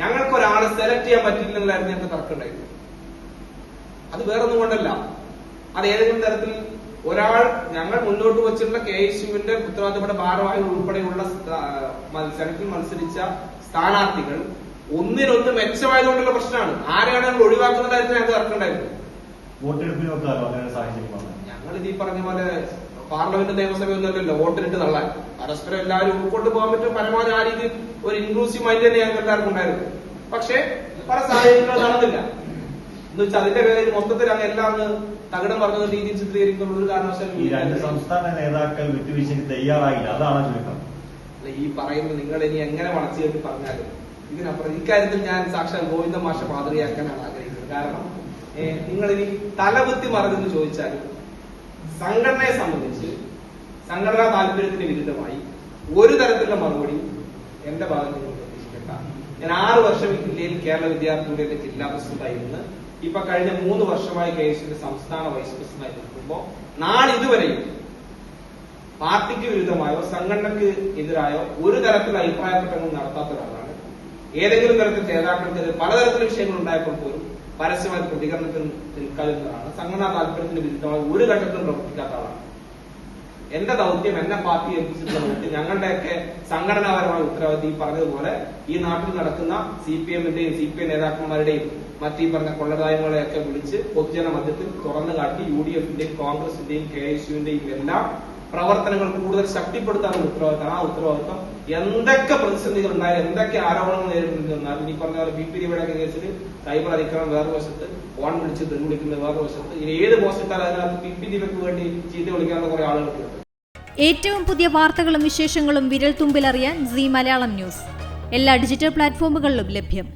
ഞങ്ങൾക്ക് ഒരാളെ സെലക്ട് ചെയ്യാൻ പറ്റില്ലെന്നില്ലായിരുന്നു ഞങ്ങൾക്ക് തർക്കമുണ്ടായിരുന്നു അത് വേറൊന്നും കൊണ്ടല്ല. അത് ഏതെങ്കിലും തരത്തിൽ ഒരാൾ ഞങ്ങൾ മുന്നോട്ട് വെച്ചിട്ടുള്ള കെ യേശുവിന്റെ ഉത്തരവാദിത്തപ്പെട്ട ഭാരവാഹികൾ ഉൾപ്പെടെയുള്ള മത്സരത്തിൽ മത്സരിച്ച സ്ഥാനാർത്ഥികൾ ഒന്നിനൊന്ന് മെച്ചമായതുകൊണ്ടുള്ള പ്രശ്നമാണ്. ആരെയാണ് ഞങ്ങൾ ഒഴിവാക്കുന്ന കാര്യത്തിൽ ഞങ്ങൾക്ക് തർക്കമുണ്ടായിരുന്നു ഞങ്ങൾ ഇത് ഈ പറഞ്ഞ പോലെ പാർലമെന്റ് നിയമസഭ ഒന്നുമല്ലല്ലോ വോട്ടിനിട്ട് തള്ളാൻ. പരസ്പരം എല്ലാവരും ഉൾക്കൊണ്ട് പോകാൻ പറ്റും. പരമാവധി ആ രീതിയിൽ ഒരു ഇൻക്ലൂസീവ് മൈൻഡ് തന്നെ ഞങ്ങൾക്ക് എല്ലാവർക്കും ഉണ്ടായിരുന്നു. പക്ഷേ പല സാഹചര്യങ്ങളും നടന്നില്ല. എന്ന് വെച്ചാൽ അതിന്റെ പേരിൽ മൊത്തത്തിൽ അങ്ങ് എല്ലാം തകിടം പറഞ്ഞ രീതിയിൽ ചിത്രീകരിക്കുന്ന ഒരു കാരണവശാലും ഈ രണ്ട് സംസ്ഥാന നേതാക്കൾ വിട്ടുവീഴ്ചയ്ക്ക് തയ്യാറായില്ല. അതാണ് ചുരുക്കം. അല്ല, ഈ പറയുന്നത് നിങ്ങൾ ഇനി എങ്ങനെ വളച്ചു കെട്ടി പറഞ്ഞാലും ഇതിനപ്പുറം ഇക്കാര്യത്തിൽ ഞാൻ സാക്ഷാൽ ഗോവിന്ദ മാഷ മാതൃകയാക്കാനാണ് ആഗ്രഹിക്കുന്നത്. കാരണം നിങ്ങൾ ഇനി തലകുത്തി മറന്നെന്ന് ചോദിച്ചാലും സംഘടനയെ സംബന്ധിച്ച് സംഘടനാ താല്പര്യത്തിന് വിരുദ്ധമായി ഒരു തരത്തിലുള്ള മറുപടി എന്റെ ഭാഗത്ത് നിന്ന് പ്രതീക്ഷിക്കട്ട ഞാൻ ആറ് വർഷം ജില്ലയിൽ കേരള വിദ്യാർത്ഥി യൂണിയന്റെ ജില്ലാ പ്രസിഡന്റായിരുന്നു ഇപ്പൊ കഴിഞ്ഞ മൂന്ന് വർഷമായി കെ എസ് സംസ്ഥാന വൈസ് പ്രസിഡന്റായി നിൽക്കുമ്പോൾ നാളിതുവരെയും പാർട്ടിക്ക് വിരുദ്ധമായോ സംഘടനക്ക് എതിരായോ ഒരു തരത്തിലുള്ള അഭിപ്രായ പ്രകടനം നടത്താത്ത ഒരാളാണ്. ഏതെങ്കിലും തരത്തിൽ നേതാക്കൾക്കെതിരെ പലതരത്തിലുള്ള വിഷയങ്ങൾ ഉണ്ടായപ്പോൾ പോലും പരസ്യമായ പ്രതികരണത്തിൽ നിൽക്കാതിരുന്നതാണ്. സംഘടനാ താല്പര്യത്തിന് വിരുദ്ധമായി ഒരു ഘട്ടത്തിലും പ്രവർത്തിക്കാത്ത ആളാണ്. എന്റെ ദൗത്യം എന്നെ പാർട്ടി ഏൽപ്പിച്ചിട്ടുള്ള ദൗത്യം ഞങ്ങളുടെയൊക്കെ സംഘടനാപരമായ ഉത്തരവാദിത്വം ഈ പറഞ്ഞതുപോലെ ഈ നാട്ടിൽ നടക്കുന്ന സി പി എമ്മിന്റെയും സി പി ഐ നേതാക്കന്മാരുടെയും മറ്റീ പറഞ്ഞ കൊള്ളതായ്മകളെയൊക്കെ വിളിച്ച് പൊതുജന മധ്യത്തിൽ തുറന്നു കാട്ടി യു ഡി എഫിന്റെയും കോൺഗ്രസിന്റെയും കെ എസ് യുവിന്റെയും എല്ലാം പ്രവർത്തനങ്ങൾ കൂടുതൽ ശക്തിപ്പെടുത്താനുള്ള ഉത്തരവാദിത്തം. ആ ഉത്തരവാദിത്തം എന്തൊക്കെ പ്രതിസന്ധികൾ ഉണ്ടായാലും എന്തൊക്കെ ആരോപണങ്ങൾ നേരിട്ടുണ്ടെന്നാലും ഈ പറഞ്ഞ പോലെ ബി പി രവിയുടെ കേസിൽ സൈബർ അതിക്രമം വേറെ വശത്ത് ഫോൺ വിളിച്ച് തെരുവിളിക്കുന്നത് വേറെ വശത്ത് ഏത് ഇട്ടാലും അതിനകത്ത് പി പി ദീപക്ക് വേണ്ടി ചീത്ത വിളിക്കാനുള്ള കുറെ ആളുകളുണ്ട് ഏറ്റവും പുതിയ വാർത്തകളും വിശേഷങ്ങളും വിരൽ തുമ്പിലറിയാൻ സി മലയാളം ന്യൂസ്. എല്ലാ ഡിജിറ്റൽ പ്ലാറ്റ്ഫോമുകളിലും ലഭ്യം.